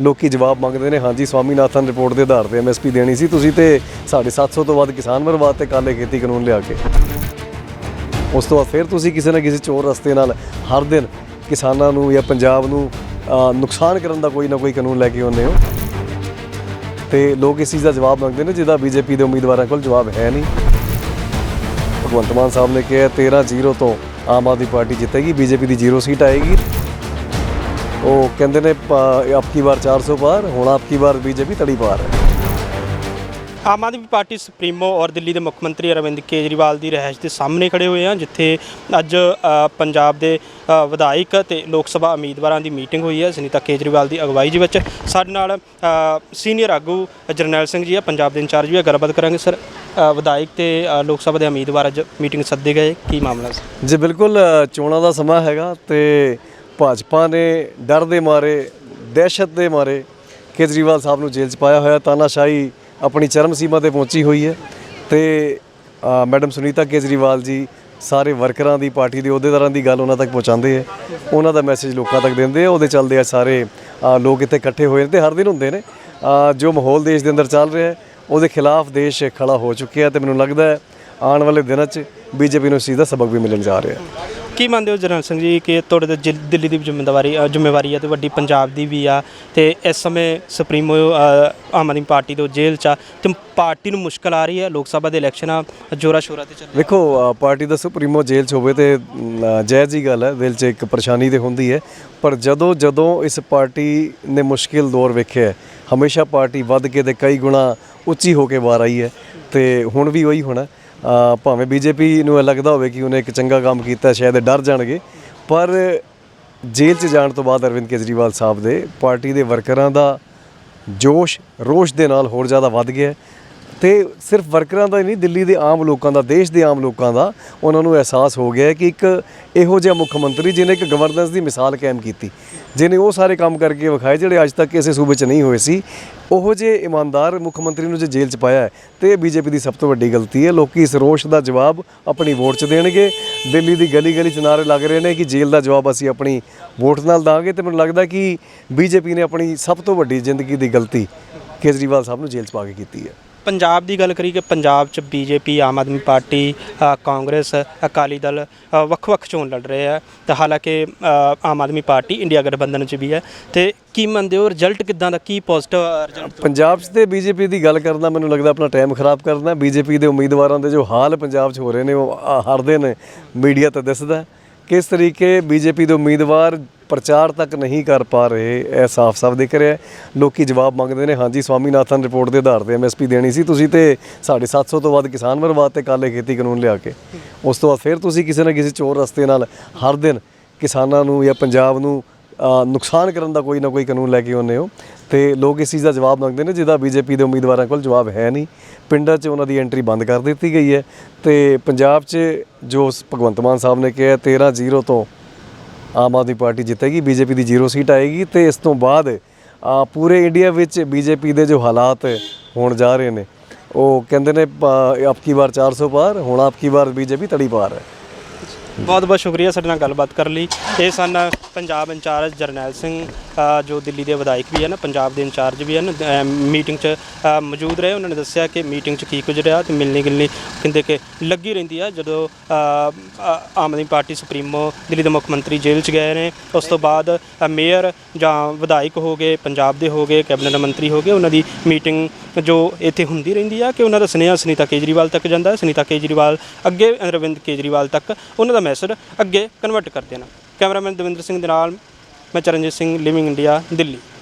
ਲੋਕੀ ਜਵਾਬ ਮੰਗਦੇ ਨੇ, ਹਾਂਜੀ, ਸਵਾਮੀਨਾਥਨ ਰਿਪੋਰਟ ਦੇ ਆਧਾਰ ਤੇ ਐਮਐਸਪੀ ਦੇਣੀ ਸੀ, ਤੁਸੀਂ ਤੇ ਸਾਡੇ 700 ਤੋਂ ਵੱਧ ਕਿਸਾਨ ਮਰਵਾਤੇ ਕਾਲੇ ਖੇਤੀ ਕਾਨੂੰਨ ਲਿਆ ਕੇ। ਉਸ ਤੋਂ ਬਾਅਦ ਫਿਰ ਤੁਸੀਂ ਕਿਸੇ ਨਾ ਕਿਸੇ ਚੋਰ ਰਸਤੇ ਨਾਲ ਹਰ ਦਿਨ ਕਿਸਾਨਾਂ ਨੂੰ ਜਾਂ ਪੰਜਾਬ ਨੂੰ ਨੁਕਸਾਨ ਕਰਨ ਦਾ ਕੋਈ ਨਾ ਕੋਈ ਕਾਨੂੰਨ ਲੈ ਕੇ ਆਉਂਦੇ ਹੋ। ਤੇ ਲੋਕ ਇਸ ਚੀਜ਼ ਦਾ ਜਵਾਬ ਮੰਗਦੇ ਨੇ, ਜਿਹਦਾ ਬੀਜੇਪੀ ਦੇ ਉਮੀਦਵਾਰਾਂ ਕੋਲ ਜਵਾਬ ਹੈ ਨਹੀਂ। ਭਗਵੰਤ ਮਾਨ ਸਾਹਿਬ ਨੇ ਕਿਹਾ 13-0 ਤੋਂ ਆਮ ਆਦਮੀ ਪਾਰਟੀ ਜਿੱਤੇਗੀ, ਬੀਜੇਪੀ ਦੀ ਜੀਰੋ ਸੀਟ ਆਏਗੀ। ਉਹ ਕਹਿੰਦੇ ਨੇ ਆਪਕੀ ਵਾਰ 400 ਪਾਰ ਹੁਣ ਆਪਕੀ ਵਾਰ ਬੀਜੇਪੀ ਤੜੀ ਪਾਰ ਹੈ। ਆਮ ਆਦਮੀ ਪਾਰਟੀ ਸੁਪਰੀਮੋ ਔਰ ਦਿੱਲੀ ਦੇ ਮੁੱਖ ਮੰਤਰੀ ਅਰਵਿੰਦ ਕੇਜਰੀਵਾਲ ਦੀ ਰਹਿائش ਦੇ ਸਾਹਮਣੇ ਖੜੇ ਹੋਏ ਆ ਜਿੱਥੇ ਅੱਜ ਪੰਜਾਬ ਦੇ ਵਿਧਾਇਕ ਤੇ ਲੋਕ ਸਭਾ ਉਮੀਦਵਾਰਾਂ ਦੀ ਮੀਟਿੰਗ ਹੋਈ ਹੈ। ਸੁਨੀਤਾ ਕੇਜਰੀਵਾਲ ਦੀ ਅਗਵਾਈ ਜੀ ਵਿੱਚ ਸਾਡੇ ਨਾਲ ਸੀਨੀਅਰ ਆਗੂ ਜਰਨੈਲ ਸਿੰਘ ਜੀ ਆ ਪੰਜਾਬ ਦੇ ਇੰਚਾਰਜ ਵੀ ਆ ਗੱਲਬਾਤ ਕਰਾਂਗੇ ਸਰ ਵਿਧਾਇਕ ਤੇ ਲੋਕ ਸਭਾ ਦੇ ਉਮੀਦਵਾਰ ਅੱਜ ਮੀਟਿੰਗ ਸੱਦੇ ਗਏ। ਕੀ ਮਾਮਲਾ ਸੀ ਜੀ ਬਿਲਕੁਲ ਚੋਣਾਂ ਦਾ ਸਮਾਂ ਹੈਗਾ ਤੇ ਭਾਜਪਾ ਨੇ ਡਰ ਦੇ ਮਾਰੇ, ਦਹਿਸ਼ਤ ਦੇ ਮਾਰੇ, ਕੇਜਰੀਵਾਲ ਸਾਹਿਬ ਨੂੰ ਜੇਲ੍ਹ 'ਚ ਪਾਇਆ ਹੋਇਆ, ਤਾਨਾਸ਼ਾਹੀ ਆਪਣੀ ਚਰਮ ਸੀਮਾ ਤੇ ਪਹੁੰਚੀ ਹੋਈ ਹੈ ਤੇ ਮੈਡਮ ਸੁਨੀਤਾ ਕੇਜਰੀਵਾਲ ਜੀ ਸਾਰੇ ਵਰਕਰਾਂ ਦੀ ਪਾਰਟੀ ਦੇ ਅਹੁਦੇਦਾਰਾਂ ਦੀ ਗੱਲ ਉਹਨਾਂ ਤੱਕ ਪਹੁੰਚਾਉਂਦੇ ਆ ਉਹਨਾਂ ਦਾ ਮੈਸੇਜ ਲੋਕਾਂ ਤੱਕ ਦਿੰਦੇ ਆ ਉਹਦੇ ਚੱਲਦੇ ਆ ਸਾਰੇ ਲੋਕ ਇੱਥੇ ਇਕੱਠੇ ਹੋਏ ਨੇ ਤੇ ਹਰ ਦਿਨ ਹੁੰਦੇ ਨੇ। ਜੋ ਮਾਹੌਲ ਦੇਸ਼ ਦੇ ਅੰਦਰ ਚੱਲ ਰਿਹਾ ਹੈ, ਉਹਦੇ ਖਿਲਾਫ ਦੇਸ਼ ਖੜਾ ਹੋ ਚੁੱਕਿਆ ਤੇ ਮੈਨੂੰ ਲੱਗਦਾ ਹੈ ਆਉਣ ਵਾਲੇ ਦਿਨਾਂ 'ਚ ਬੀਜੇਪੀ ਨੂੰ ਇਸ ਚੀਜ਼ ਦਾ ਸਬਕ ਵੀ ਮਿਲਣ ਜਾ ਰਿਹਾ ਹੈ। ਕੀ ਮੰਨਦੇ ਹੋ ਜਰਨੈਲ ਸਿੰਘ ਜੀ ਕਿ ਤੁਹਾਡੇ ਤੇ ਜਿ- ਦਿੱਲੀ ਦੀ ਵੀ ਜ਼ਿੰਮੇਵਾਰੀ ਅ, ਜ਼ਿੰਮੇਵਾਰੀ ਆ ਤੇ ਵੱਡੀ ਪੰਜਾਬ ਦੀ ਵੀ ਆ ਤੇ ਇਸ ਸਮੇਂ ਸੁਪਰੀਮੋ ਅ, ਆਮ ਆਦਮੀ ਪਾਰਟੀ ਤੋਂ ਜੇਲ੍ਹ 'ਚ ਆ ਤੇ ਪਾਰਟੀ ਨੂੰ ਮੁਸ਼ਕਲ ਆ ਰਹੀ ਹੈ ਲੋਕ ਸਭਾ ਦੇ ਇਲੈਕਸ਼ਨ ਆ ਜੋਰਾ ਸ਼ੋਰਾ ਤੇ ਚੱਲ ਵੇਖੋ ਅ, ਪਾਰਟੀ ਦਾ ਸੁਪਰੀਮੋ ਜੇਲ੍ਹ 'ਚ ਹੋਵੇ ਤੇ ਅ, ਜਾਇਜ਼ ਹੀ ਗੱਲ ਹੈ ਦਿਲ 'ਚ ਇੱਕ ਪਰੇਸ਼ਾਨੀ ਤੇ ਹੁੰਦੀ ਹੈ ਪਰ ਜਦੋਂ ਜਦੋਂ ਇਸ ਪਾਰਟੀ ਨੇ ਮੁਸ਼ਕਿਲ ਦੌਰ ਵੇਖਿਆ ਹੈ, ਹਮੇਸ਼ਾ ਪਾਰਟੀ ਵੱਧ ਕੇ ਤੇ ਕਈ ਗੁਣਾ ਉੱਚੀ ਹੋ ਕੇ ਬਾਹਰ ਆਈ ਹੈ ਤੇ ਹੁਣ ਵੀ ਉਹੀ ਹੋਣਾ। ਭਾਵੇਂ ਬੀਜੇਪੀ ਨੂੰ ਇਹ ਲੱਗਦਾ ਹੋਵੇ ਕਿ ਉਹਨੇ ਇੱਕ ਚੰਗਾ ਕੰਮ ਕੀਤਾ, ਸ਼ਾਇਦ ਡਰ ਜਾਣਗੇ। ਪਰ ਜੇਲ੍ਹ 'ਚ ਜਾਣ ਤੋਂ ਬਾਅਦ ਅਰਵਿੰਦ ਕੇਜਰੀਵਾਲ ਸਾਹਿਬ ਦੇ ਪਾਰਟੀ ਦੇ ਵਰਕਰਾਂ ਦਾ ਜੋਸ਼, ਰੋਸ਼ ਦੇ ਨਾਲ ਹੋਰ ਜ਼ਿਆਦਾ ਵੱਧ ਗਿਆ ਹੈ। ਤੇ ਸਿਰਫ ਵਰਕਰਾਂ ਦਾ ਹੀ ਨਹੀਂ, ਦਿੱਲੀ ਦੇ ਆਮ ਲੋਕਾਂ ਦਾ, ਦੇਸ਼ ਦੇ ਆਮ ਲੋਕਾਂ ਦਾ ਉਹਨਾਂ ਨੂੰ ਅਹਿਸਾਸ ਹੋ ਗਿਆ ਕਿ ਇੱਕ ਇਹੋ ਜਿਹਾ ਮੁੱਖ ਮੰਤਰੀ ਜਿਹਨੇ ਇੱਕ ਗਵਰਨੈਂਸ ਦੀ ਮਿਸਾਲ ਕਾਇਮ ਕੀਤੀ। ਜਿਹਨੇ ਉਹ ਸਾਰੇ ਕੰਮ ਕਰਕੇ ਵਿਖਾਏ ਜਿਹੜੇ ਅੱਜ ਤੱਕ ਕਿਸੇ ਸੂਬੇ 'ਚ ਨਹੀਂ ਹੋਏ ਸੀ, ਉਹੋ ਜਿਹੇ ਇਮਾਨਦਾਰ ਮੁੱਖ ਮੰਤਰੀ ਨੂੰ ਜੇ ਜੇਲ੍ਹ 'ਚ ਪਾਇਆ ਹੈ, ਤੇ ਇਹ ਬੀਜੇਪੀ ਦੀ ਸਭ ਤੋਂ ਵੱਡੀ ਗਲਤੀ ਹੈ। ਲੋਕੀ ਇਸ ਰੋਸ਼ ਦਾ ਜਵਾਬ ਆਪਣੀ ਵੋਟ 'ਚ ਦੇਣਗੇ। ਦਿੱਲੀ ਦੀ ਗਲੀ ਗਲੀ 'ਚ ਨਾਰੇ ਲੱਗ ਰਹੇ ਨੇ ਕਿ ਜੇਲ੍ਹ ਦਾ ਜਵਾਬ ਅਸੀਂ ਆਪਣੀ ਵੋਟ ਨਾਲ ਦਾਂਗੇ ਤੇ ਮੈਨੂੰ ਲੱਗਦਾ ਕਿ ਬੀਜੇਪੀ ਨੇ ਆਪਣੀ ਸਭ ਤੋਂ ਵੱਡੀ ਜ਼ਿੰਦਗੀ ਦੀ ਗਲਤੀ ਕੇਜਰੀਵਾਲ ਸਾਹਿਬ ਨੂੰ ਜੇਲ੍ਹ 'ਚ ਪਾ ਕੇ ਕੀਤੀ ਹੈ। ਪੰਜਾਬ ਦੀ ਗੱਲ ਕਰੀ ਕਿ ਪੰਜਾਬ 'ਚ ਬੀਜੇਪੀ ਆਮ ਆਦਮੀ ਪਾਰਟੀ ਅ, ਕਾਂਗਰਸ ਅਕਾਲੀ ਦਲ ਅ, ਵੱਖ-ਵੱਖ ਚੋਣ ਲੜ ਰਹੇ ਆ। ਤੇ ਹਾਲਾਂਕਿ ਅ, ਆਮ ਆਦਮੀ ਪਾਰਟੀ ਇੰਡੀਆ ਗਠਬੰਧਨ 'ਚ ਵੀ ਹੈ। ਤੇ ਕੀ ਮੰਨਦੇ ਹੋ ਰਿਜ਼ਲਟ ਕਿਦਾਂ ਦਾ ਕੀ ਪੋਜ਼ਿਟਿਵ ਰਿਜ਼ਲਟ ਪੰਜਾਬ 'ਚ ਤੇ ਬੀਜੇਪੀ ਦੀ ਗੱਲ ਕਰਨਾ ਮੈਨੂੰ ਲੱਗਦਾ ਆਪਣਾ ਟਾਈਮ ਖਰਾਬ ਕਰਨਾ। ਬੀਜੇਪੀ ਦੇ ਉਮੀਦਵਾਰਾਂ ਦੇ ਜੋ ਹਾਲ ਪੰਜਾਬ 'ਚ ਹੋ ਰਹੇ ਨੇ ਉਹ ਆ- ਹਰ ਦਿਨ ਮੀਡੀਆ ਤੇ ਦਿਸਦਾ। ਕਿਸ ਤਰੀਕੇ ਬੀਜੇਪੀ ਦੇ ਉਮੀਦਵਾਰ ਪ੍ਰਚਾਰ ਤੱਕ ਨਹੀਂ ਕਰ ਪਾ ਰਹੇ, ਇਹ ਸਾਫ਼-ਸਾਫ਼ ਦਿਖ ਰਿਹਾ ਹੈ। ਲੋਕੀ ਜਵਾਬ ਮੰਗਦੇ ਨੇ, ਹਾਂਜੀ, ਸਵਾਮੀਨਾਥਨ ਰਿਪੋਰਟ ਦੇ ਆਧਾਰ ਤੇ ਐਮਐਸਪੀ ਦੇਣੀ ਸੀ, ਤੁਸੀਂ ਤੇ ਸਾਡੇ 700 ਤੋਂ ਵੱਧ ਕਿਸਾਨ ਮਰਵਾਤੇ ਕਾਲੇ ਖੇਤੀ ਕਾਨੂੰਨ ਲਿਆ ਕੇ। ਉਸ ਤੋਂ ਬਾਅਦ ਫਿਰ ਤੁਸੀਂ ਕਿਸੇ ਨਾ ਕਿਸੇ ਚੋਰ ਰਸਤੇ ਨਾਲ ਹਰ ਦਿਨ ਕਿਸਾਨਾਂ ਨੂੰ ਜਾਂ ਪੰਜਾਬ ਨੂੰ ਨੁਕਸਾਨ ਕਰਨ ਦਾ ਕੋਈ ਨਾ ਕੋਈ ਕਾਨੂੰਨ ਲੈ ਕੇ ਆਉਂਦੇ ਹੋ। ਤੇ ਲੋਕ ਇਸ ਚੀਜ਼ ਦਾ ਜਵਾਬ ਮੰਗਦੇ ਨੇ, ਜਿਹਦਾ ਬੀਜੇਪੀ ਦੇ ਉਮੀਦਵਾਰਾਂ ਕੋਲ ਜਵਾਬ ਹੈ ਨਹੀਂ। ਪਿੰਡਾਂ 'ਚ ਉਹਨਾਂ ਦੀ ਐਂਟਰੀ ਬੰਦ ਕਰ ਦਿੱਤੀ ਗਈ ਹੈ। ਤੇ ਪੰਜਾਬ 'ਚ ਜੋ ਭਗਵੰਤ ਮਾਨ ਸਾਹਿਬ ਨੇ ਕਿਹਾ 13-0 ਤੋਂ ਆਮ ਆਦਮੀ ਪਾਰਟੀ ਜਿੱਤੇਗੀ, ਬੀਜੇਪੀ ਦੀ ਜ਼ੀਰੋ ਸੀਟ ਆਏਗੀ ਤੇ ਇਸ ਤੋਂ ਬਾਅਦ ਪੂਰੇ ਇੰਡੀਆ ਵਿੱਚ ਬੀਜੇਪੀ ਦੇ ਜੋ ਹਾਲਾਤ ਹੋਣ ਜਾ ਰਹੇ ਨੇ, ਉਹ ਕਹਿੰਦੇ ਨੇ ਆਪਕੀ ਵਾਰ 400 ਪਾਰ, ਹੁਣ ਆਪਕੀ ਵਾਰ ਬੀਜੇਪੀ ਤੜੀ ਪਾਰ ਹੈ। ਬਹੁਤ ਬਹੁਤ ਸ਼ੁਕਰੀਆ ਸਾਡੇ ਨਾਲ ਗੱਲਬਾਤ ਕਰਨ ਲਈ। ਇਹ ਸਨ ਪੰਜਾਬ ਇੰਚਾਰਜ ਜਰਨੈਲ ਸਿੰਘ ਅ, ਜੋ ਦਿੱਲੀ ਦੇ ਵਿਧਾਇਕ ਵੀ ਹਨ ਪੰਜਾਬ ਦੇ ਇੰਚਾਰਜ ਵੀ ਹਨ। ਅ, ਮੀਟਿੰਗ 'ਚ ਅ, ਮੌਜੂਦ ਰਹੇ। ਉਹਨਾਂ ਨੇ ਦੱਸਿਆ ਕਿ ਮੀਟਿੰਗ 'ਚ ਕੀ ਕੁਝ ਰਿਹਾ ਤੇ ਮਿਲਣੀ ਗਿਲਣੀ ਕਹਿੰਦੇ ਕਿ ਲੱਗੀ ਰਹਿੰਦੀ ਆ। ਜਦੋਂ ਅ, ਅ, ਆਮ ਆਦਮੀ ਪਾਰਟੀ ਸੁਪਰੀਮੋ ਦਿੱਲੀ ਦੇ ਮੁੱਖ ਮੰਤਰੀ ਜੇਲ੍ਹ 'ਚ ਗਏ ਨੇ ਉਸ ਤੋਂ ਬਾਅਦ ਅ, ਮੇਅਰ ਜਾਂ ਵਿਧਾਇਕ ਹੋ ਗਏ ਪੰਜਾਬ ਦੇ ਹੋ ਗਏ ਕੈਬਨਿਟ ਮੰਤਰੀ ਹੋ ਗਏ ਉਹਨਾਂ ਦੀ ਮੀਟਿੰਗ ਜੋ ਇੱਥੇ ਹੁੰਦੀ ਰਹਿੰਦੀ ਆ ਕਿ ਉਹਨਾਂ ਦਾ ਸੁਨੇਹਾ ਸੁਨੀਤਾ ਕੇਜਰੀਵਾਲ ਤੱਕ ਜਾਂਦਾ ਹੈ। ਸੁਨੀਤਾ ਕੇਜਰੀਵਾਲ ਅੱਗੇ ਅਰਵਿੰਦ ਕੇਜਰੀਵਾਲ ਤੱਕ ਉਹਨਾਂ ਦਾ ਮੈਸੇਜ ਅੱਗੇ ਕਨਵਰਟ ਕਰਦੇ ਨੇ ਕੈਮਰਾਮੈਨ ਦਵਿੰਦਰ ਸਿੰਘ ਦੇ ਨਾਲ ਮੈਂ ਚਰਨਜੀਤ ਸਿੰਘ ਲਿਵਿੰਗ ਇੰਡੀਆ ਦਿੱਲੀ।